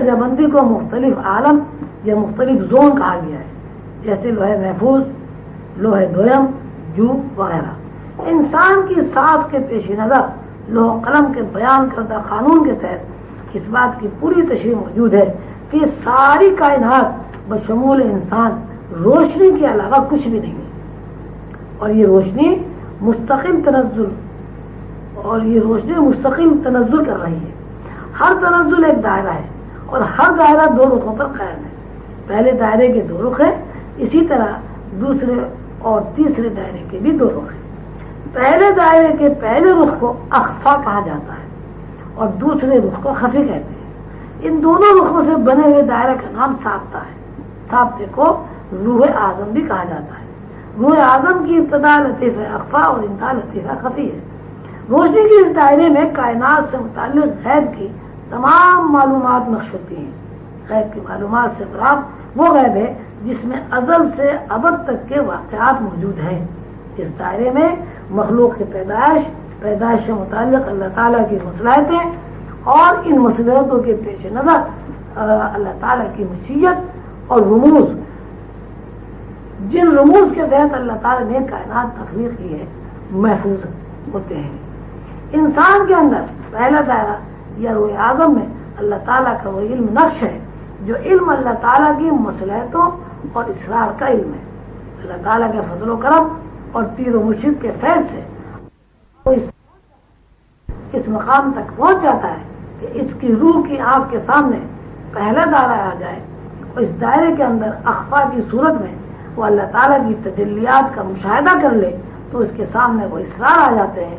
بندی کو مختلف عالم یا مختلف زون کہا گیا ہے، جیسے لوہے محفوظ، لوہے دویم جو وغیرہ۔ انسان کی ساتھ کے پیش نظر لوہ قلم کے بیان کردہ قانون کے تحت اس بات کی پوری تشریح موجود ہے کہ ساری کائنات بشمول انسان روشنی کے علاوہ کچھ بھی نہیں ہے۔ اور یہ روشنی مستقل تنزل، اور یہ روشنی مستقل تنزل کر رہی ہے۔ ہر تنزل ایک دائرہ ہے۔ اور ہر دائرہ دو رخوں پر قائم ہے۔ پہلے دائرے کے دو رخ ہیں، اسی طرح دوسرے اور تیسرے دائرے کے بھی دو رخ ہیں۔ پہلے دائرے کے پہلے رخ کو اخفا کہا جاتا ہے اور دوسرے رخ کو خفی کہتے ہیں۔ ان دونوں رخوں سے بنے ہوئے دائرے کا نام سابتا ہے۔ سابتے کو روح اعظم بھی کہا جاتا ہے۔ روح اعظم کی ابتدا لطیف اخفا اور انتہا لطیفہ خفی ہے۔ روشنی کے اس دائرے میں کائنات سے متعلق غیب کی تمام معلومات نقش ہوتی ہیں۔ غیب کی معلومات سے پراپت وہ غیب ہے جس میں ازل سے ابد تک کے واقعات موجود ہیں۔ اس دائرے میں مخلوق کی پیدائش پیدائش سے متعلق اللہ تعالیٰ کی مصلاحتیں اور ان مصلحتوں کے پیش نظر اللہ تعالیٰ کی مشیت اور رموز۔ جن رموز کے تحت اللہ تعالیٰ نے کائنات تخلیق کی ہے، محفوظ ہوتے ہیں۔ انسان کے اندر پہلا دائرہ یا روح اعظم میں اللہ تعالیٰ کا وہ علم نقش ہے، جو علم اللہ تعالیٰ کی مصلحتوں اور اسرار کا علم ہے۔ اللہ تعالیٰ کے فضل و کرم اور پیر و مشرق کے فیض سے اس مقام تک پہنچ جاتا ہے کہ اس کی روح کی آنکھ کے سامنے پہلا دائرہ آ جائے۔ اور اس دائرے کے اندر اخبا کی صورت میں وہ اللہ تعالیٰ کی تجلیات کا مشاہدہ کر لے تو اس کے سامنے وہ اسرار آ جاتے ہیں،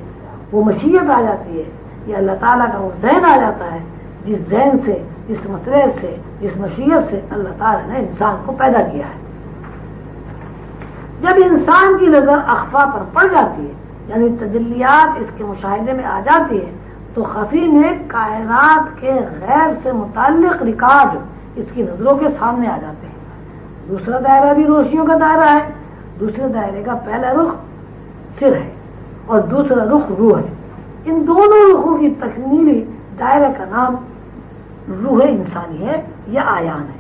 وہ مشیت آ جاتی ہے۔ یا اللہ تعالیٰ کا وہ ذہن آ جاتا ہے۔ جس ذہن سے، جس مسئلے سے، جس مشیت سے اللہ تعالیٰ نے انسان کو پیدا کیا ہے۔ جب انسان کی نظر اخفا پر پڑ جاتی ہے یعنی تجلیات اس کے مشاہدے میں آ جاتی ہے، تو خفی نے کائنات کے غیر سے متعلق ریکارڈ اس کی نظروں کے سامنے آ جاتے ہیں۔ دوسرا دائرہ بھی روشنیوں کا دائرہ ہے۔ دوسرے دائرے کا پہلا رخ سر ہے اور دوسرا رخ روح ہے۔ ان دونوں رخوں کی تکمیلی دائرہ کا نام روح انسانی ہے یا آیان ہے۔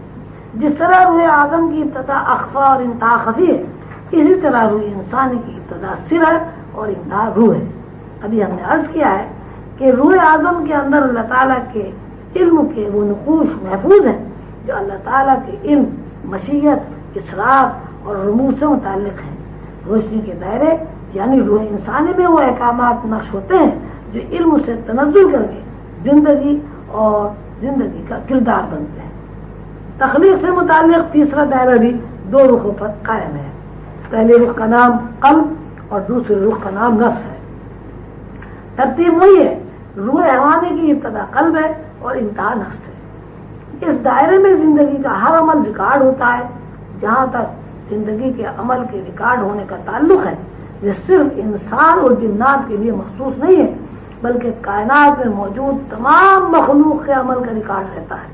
جس طرح روح آدم کی ابتدا اخفا اور انتہا خفی ہے، اسی طرح روح انسانی کی ابتدا سر ہے اور انتہا روح ہے۔ ابھی ہم نے عرض کیا ہے کہ روح اعظم کے اندر اللہ تعالیٰ کے علم کے وہ نقوش محفوظ ہیں جو اللہ تعالیٰ کے علم، مشیت، اسراف اور رموز سے متعلق ہیں۔ روشنی کے دائرے یعنی روح انسانی میں وہ احکامات نقش ہوتے ہیں جو علم سے تنزل کر کے زندگی اور زندگی کا کردار بنتے ہیں تخلیق سے متعلق تیسرا دائرہ بھی دو رخوں پر قائم ہے۔ پہلے رخ کا نام قلب اور دوسرے رخ کا نام نفس ہے۔ ترتیب وہی ہے، روح حوانی کی ابتدا قلب ہے اور انتہا نفس ہے۔ اس دائرے میں زندگی کا ہر عمل ریکارڈ ہوتا ہے۔ جہاں تک زندگی کے عمل کے ریکارڈ ہونے کا تعلق ہے، یہ صرف انسان اور جنات کے لیے مخصوص نہیں ہے بلکہ کائنات میں موجود تمام مخلوق کے عمل کا ریکارڈ رہتا ہے۔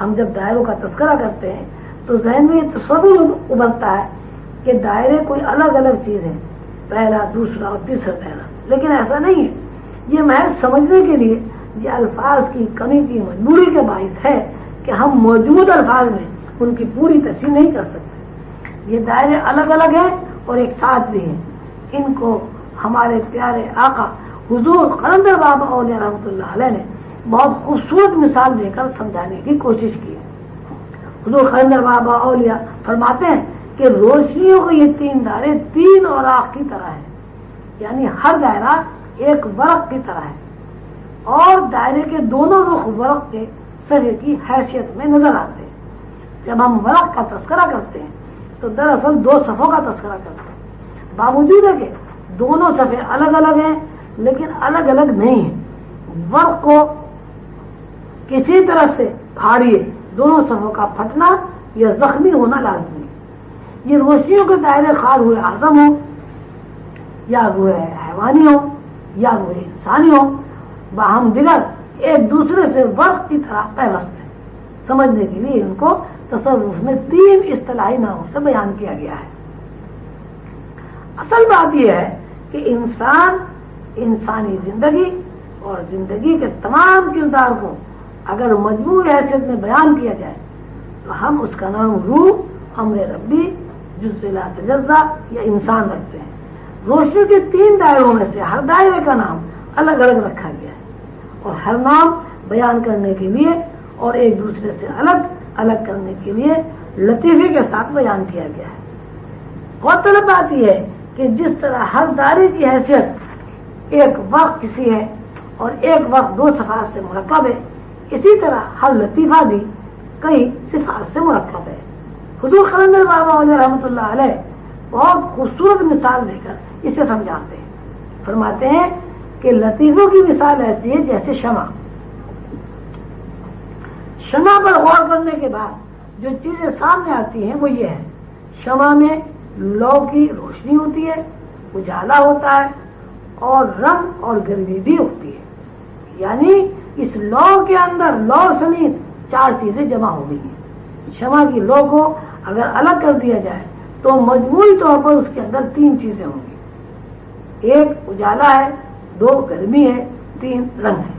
ہم جب دائروں کا تذکرہ کرتے ہیں تو ذہن میں یہ تصور ابھرتا ہے کہ دائرے کوئی الگ الگ چیز ہے، پہلا، دوسرا اور تیسرا دائرہ لیکن ایسا نہیں ہے۔ یہ محض سمجھنے کے لیے یہ الفاظ کی کمی کی مجبوری کے باعث ہے کہ ہم موجود الفاظ میں ان کی پوری تصویر نہیں کر سکتے۔ یہ دائرے الگ الگ ہیں اور ایک ساتھ بھی ہیں۔ ان کو ہمارے پیارے آقا حضور قلندر بابا اولیاء رحمۃ اللہ علیہ نے بہت خوبصورت مثال دے کر سمجھانے کی کوشش کی حضور قلندر بابا اولیاء فرماتے ہیں کہ روشنیوں کے یہ تین دائرے تین اور آخ کی طرح ہیں۔ یعنی ہر دائرہ ایک ورق کی طرح ہے۔ اور دائرے کے دونوں رخ ورق کے سرے کی حیثیت میں نظر آتے ہیں۔ جب ہم ورق کا تذکرہ کرتے ہیں، تو دراصل دو صفوں کا تذکرہ کرتے ہیں۔ باوجود ہے کہ دونوں صفحے الگ الگ ہیں لیکن الگ الگ نہیں ہے۔ ورق کو کسی طرح سے پھاڑیے، دونوں صفوں کا پھٹنا یا زخمی ہونا لازمی ہے۔ یہ روشنیوں کے دائرے خار ہوئے آزم ہو یا روئے حیوانی ہو یا روئے انسانی ہو باہم دیگر ایک دوسرے سے ورق کی طرح پیوست ہے سمجھنے کے لیے ان کو تصور میں تین اصطلاحی ناموں سے بیان کیا گیا ہے۔ اصل بات یہ ہے کہ انسان انسانی زندگی اور زندگی کے تمام کردار کو اگر مجموعی حیثیت میں بیان کیا جائے، تو ہم اس کا نام روح امر ربی، جز تجزا یا انسان رکھتے ہیں۔ روشنی کے تین دائروں میں سے ہر دائرے کا نام الگ الگ رکھا گیا ہے۔ اور ہر نام بیان کرنے کے لیے اور ایک دوسرے سے الگ الگ کرنے کے لیے لطیفے کے ساتھ بیان کیا گیا ہے۔ بہت طلب بات یہ ہے کہ جس طرح ہر دائرے کی حیثیت ایک وقت کسی ہے اور ایک وقت دو صفحات سے مرکب ہے۔ اسی طرح ہر لطیفہ بھی کئی صفات سے مرکب ہے۔ حضور خلندر بابا علیہ رحمۃ اللہ علیہ بہت خوبصورت مثال دے کر اسے سمجھاتے ہیں۔ فرماتے ہیں کہ لطیفوں کی مثال ایسی ہے جیسے شمع۔ شمع پر غور کرنے کے بعد جو چیزیں سامنے آتی ہیں وہ یہ ہے شمع میں لو کی روشنی ہوتی ہے، اجالا ہوتا ہے اور رنگ اور گرمی بھی ہوتی ہے۔ یعنی اس لو کے اندر لو سمیت چار چیزیں جمع ہو گئی ہیں۔ شمع کی لو کو اگر الگ کر دیا جائے تو مجموعی طور پر اس کے اندر تین چیزیں ہوں گی۔ ایک اجالا ہے، دو گرمی ہے، تین رنگ ہے۔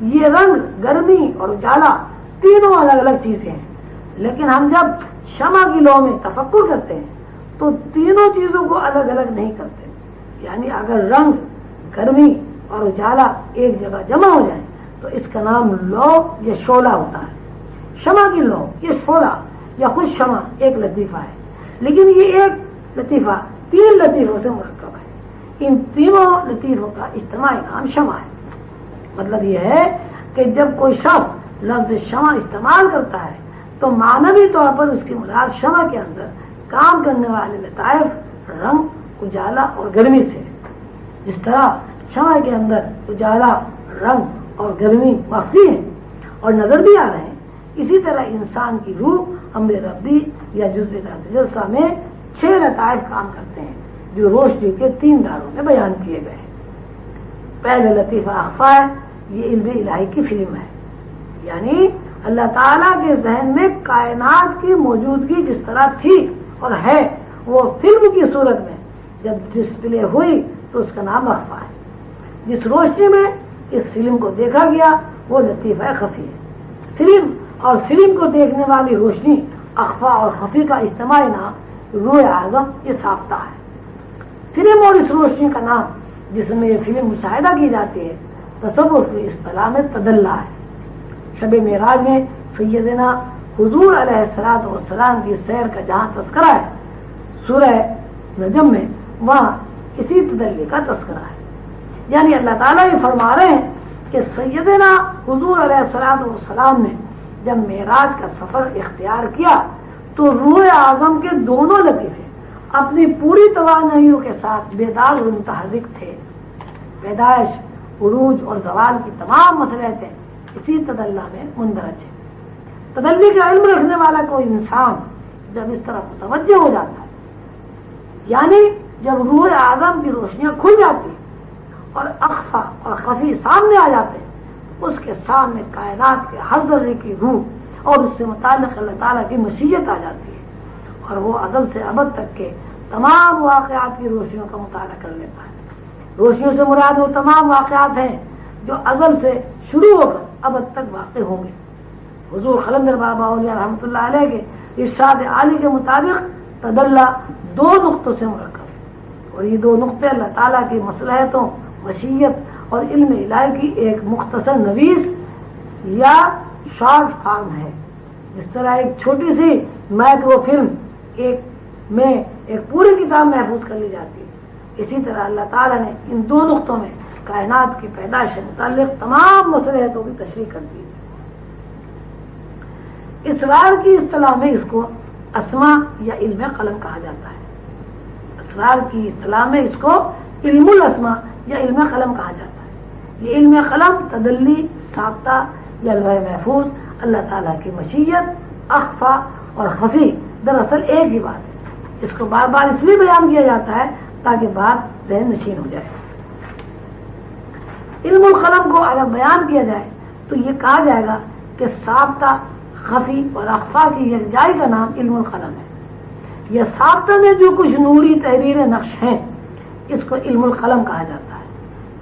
یہ رنگ، گرمی اور اجالا تینوں الگ الگ چیزیں ہیں۔ لیکن ہم جب شمع کی لو میں تفکر کرتے ہیں تو تینوں چیزوں کو الگ الگ نہیں کرتے۔ یعنی اگر رنگ گرمی اور اجالا ایک جگہ جمع ہو جائے، تو اس کا نام لو یا شولہ ہوتا ہے۔ شمع کی لو یہ شولہ یا خوش شمع ایک لطیفہ ہے۔ لیکن یہ ایک لطیفہ تین لطیفوں سے مرکب ہے۔ ان تینوں لطیفوں کا اجتماعی نام شمع ہے۔ مطلب یہ ہے کہ جب کوئی شخص لفظ شمع استعمال کرتا ہے، تو مانوی طور پر اس کی مراد شمع کے اندر کام کرنے والے لطائف رنگ اجالا اور گرمی سے۔ جس طرح شمع کے اندر اجالا، رنگ اور گرمی مخفی ہے اور نظر بھی آ رہے ہیں، اسی طرح انسان کی روح امر ربی یا جزا میں چھ لطائف کام کرتے ہیں، جو روشنی کے تین داروں میں بیان کیے گئے ہیں۔ پہلے لطیفہ اخفا یہ علم الہی کی فلم ہے۔ یعنی اللہ تعالیٰ کے ذہن میں کائنات کی موجودگی جس طرح تھی اور ہے، وہ فلم کی صورت میں جب ڈسپلے ہوئی تو اس کا نام اخفا ہے۔ جس روشنی میں اس فلم کو دیکھا گیا، وہ لطیفہ خفی ہے۔ فلم اور فلم کو دیکھنے والی روشنی اخفا اور خفی کا اجتماعی نام روح اعظم یہ ساختہ ہے۔ فلم اور اس روشنی کا نام جس میں یہ فلم مشاہدہ کی جاتی ہے، تصور کی اصطلاح میں تدلہ ہے۔ شب معراج میں سیدنا حضور علیہ السلام والسلام کی سیر کا جہاں تذکرہ ہے، سورہ نجم میں وہاں اسی تدلی کا تذکرہ ہے۔ یعنی اللہ تعالیٰ یہ فرما رہے ہیں کہ سیدنا حضور علیہ السلام والسلام نے جب معراج کا سفر اختیار کیا تو روح اعظم کے دونوں لطیفے اپنی پوری توانائیوں کے ساتھ بیدار متحرک تھے۔ پیدائش، عروج اور زوال کی تمام مسئلے تھے اسی تدلہ میں مندرج ہے تدلی کا علم رکھنے والا کوئی انسان جب اس طرح متوجہ ہو جاتا ہے یعنی جب روح اعظم کی روشنیاں کھل جاتی اور اخفا اور خفی سامنے آ جاتے، اس کے سامنے کائنات کے ہر ذرے کی روح اور اس سے متعلق اللہ تعالیٰ کی مشیت آ جاتی ہے اور وہ عدل سے ابد تک کے تمام واقعات کی روشنیوں کا مطالعہ کر لیتا ہے۔ روشنیوں سے مراد وہ تمام واقعات ہیں جو ازل سے شروع ہو کر اب تک واقع ہوں گے۔ حضور خلندر بابا علیہ رحمۃ اللہ علیہ کے ارشاد عالی کے مطابق تدلہ دو نقطوں سے مرکب اور یہ دو نقطے اللہ تعالیٰ کی مصلحتوں وسیعت اور علم الہی کی ایک مختصر نویز یا شارٹ فارم ہے۔ جس طرح ایک چھوٹی سی مائکرو فلم ایک میں ایک پوری کتاب محفوظ کر لی جاتی ہے۔ اسی طرح اللہ تعالیٰ نے ان دو نقطوں میں کائنات کی پیدائش سے متعلق تمام مسئلہتوں کی تشریح کر دی۔ اسرار کی اصطلاح میں اس کو اسما یا علم قلم کہا جاتا ہے۔ اسرار کی اصطلاح میں اس کو علم الاسما یا علم قلم کہا جاتا ہے۔ یہ علم قلم تدلی سابطہ یا لوح محفوظ اللہ تعالیٰ کی مشیت، اخفا اور خفی دراصل ایک ہی بات ہے۔ اس کو بار بار اس لیے بیان کیا جاتا ہے تاکہ بات ذہن نشین ہو جائے۔ علم القلم کو اگر بیان کیا جائے تو یہ کہا جائے گا کہ سابطہ خفی اور اخفا کی یکجائی کا نام علم القلم ہے۔ یہ سابطہ میں جو کچھ نوری تحریر نقش ہیں، اس کو علم القلم کہا جاتا ہے۔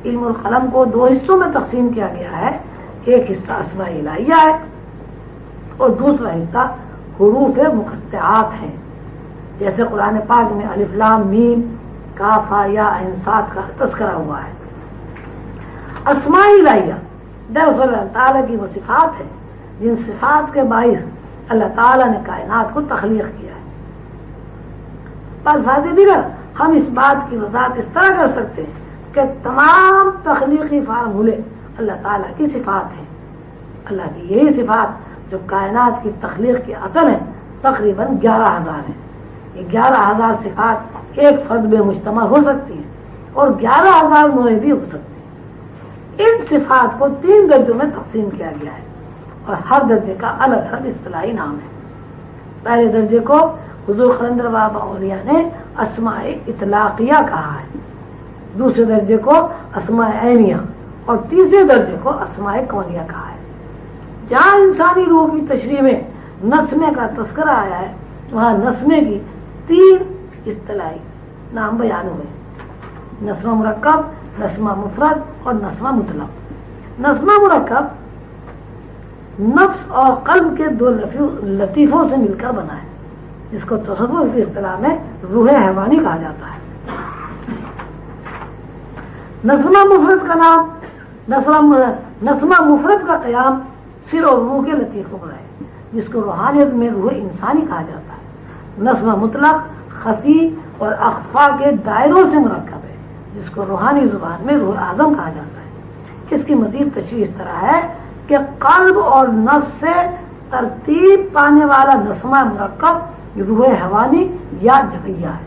علم القلم کو دو حصوں میں تقسیم کیا گیا ہے، ایک حصہ اسما الہیہ ہے اور دوسرا حصہ حروف مقطعات ہیں۔ جیسے قرآن پاک میں الفلام میم کافا یا انسات کا تذکرہ ہوا ہے۔ اسما الہیہ دراصل اللہ تعالیٰ کی وہ صفات ہے جن صفات کے باعث اللہ تعالیٰ نے کائنات کو تخلیق کیا ہے پر دیگر ہم اس بات کی وضاحت اس طرح کر سکتے ہیں کہ تمام تخلیقی فارمولے اللہ تعالیٰ کی صفات ہیں۔ اللہ کی یہی صفات جو کائنات کی تخلیق کی اصل ہے تقریباً گیارہ ہزار ہیں۔ یہ گیارہ ہزار صفات ایک فرد میں مجتمع ہو سکتی ہیں اور گیارہ ہزار موئے بھی ہو سکتی ہیں۔ ان صفات کو تین درجوں میں تقسیم کیا گیا ہے اور ہر درجے کا الگ الگ اصطلاحی نام ہے۔ پہلے درجے کو حضور خلندر بابا اولیاء نے اسماء اطلاقیہ کہا ہے۔ دوسرے درجے کو اسماء عینیہ اور تیسرے درجے کو اسماء کونیہ کہا ہے۔ جہاں انسانی روح کی تشریح میں نسمے کا تذکرہ آیا ہے، وہاں نسمے کی تین اصطلاحی نام بیان ہوئے۔ نسمہ مرکب، نسمہ مفرد اور نسمہ مطلب نسمہ مرکب نفس اور قلب کے دو لطیفوں سے مل کر بنا ہے۔ جس کو تصور کی اصطلاح میں روح حیوانی کہا جاتا ہے۔ نسمہ مفرد کا نام نسمہ مفرد کا قیام سر اور روح کے لطیفوں پر ہے، جس کو روحانیت میں روح انسانی کہا جاتا ہے۔ نسمہ مطلق، خفی اور اخفا کے دائروں سے مرکب ہے، جس کو روحانی زبان میں روح اعظم کہا جاتا ہے۔ اس کی مزید تشریح اس طرح ہے کہ قلب اور نفس سے ترتیب پانے والا نسمہ مرکب روح حوانی یا جگیا ہے۔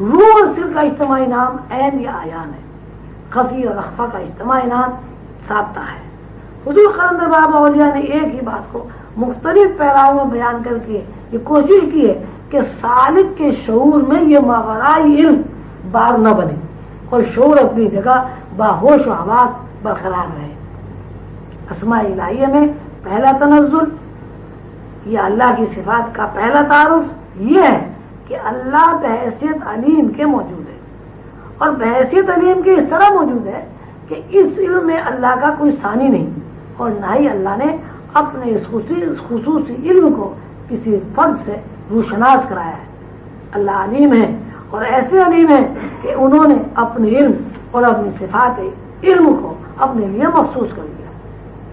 روح اور سر کا اجتماعی نام عین یا آیان ہے۔ خفی اور اخفا کا اجتماعی نام سابتا ہے۔ حضور خلندر بابا اولیاء نے ایک ہی بات کو مختلف پیراؤں میں بیان کر کے یہ کوشش کی ہے کہ سالک کے شعور میں یہ ماورائی علم بار نہ بنے اور شعور اپنی جگہ باہوش و آواز برقرار رہے۔ اسماء الہیہ میں پہلا تنزل یہ اللہ کی صفات کا پہلا تعارف یہ ہے کہ اللہ بحیثیت علیم کے موجود ہے۔ اور بحیثیت علیم کے اس طرح موجود ہے کہ اس علم میں اللہ کا کوئی ثانی نہیں اور نہ ہی اللہ نے اپنے اس خصوصی علم کو کسی فرد سے روشناس کرایا ہے۔ اللہ علیم ہے اور ایسے علیم ہے کہ انہوں نے اپنے علم اور اپنی صفات علم کو اپنے لیے محسوس کر دیا۔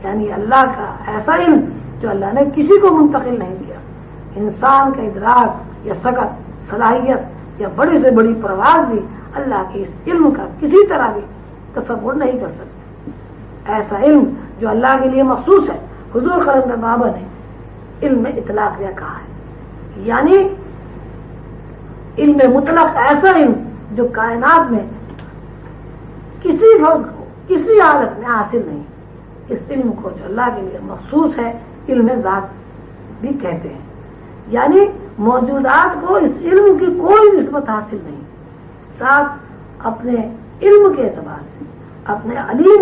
یعنی اللہ کا ایسا علم جو اللہ نے کسی کو منتقل نہیں کیا۔ انسان کا ادراک یا سکت صلاحیت یا بڑی سے بڑی پرواز بھی اللہ کے اس علم کا کسی طرح بھی تصور نہیں کر سکتے ایسا علم جو اللہ کے لیے مخصوص ہے، حضور خلند بابا نے علم میں اطلاع کیا کہا ہے۔ یعنی علم مطلق ایسا علم جو کائنات میں کسی فرد کو، کسی حالت میں حاصل نہیں۔ اس علم کو جو اللہ کے لیے مخصوص ہے علم ذات بھی کہتے ہیں۔ یعنی موجودات کو اس علم کی کوئی نسبت حاصل نہیں۔ ساتھ اپنے علم کے اعتبار سے، اپنے علیم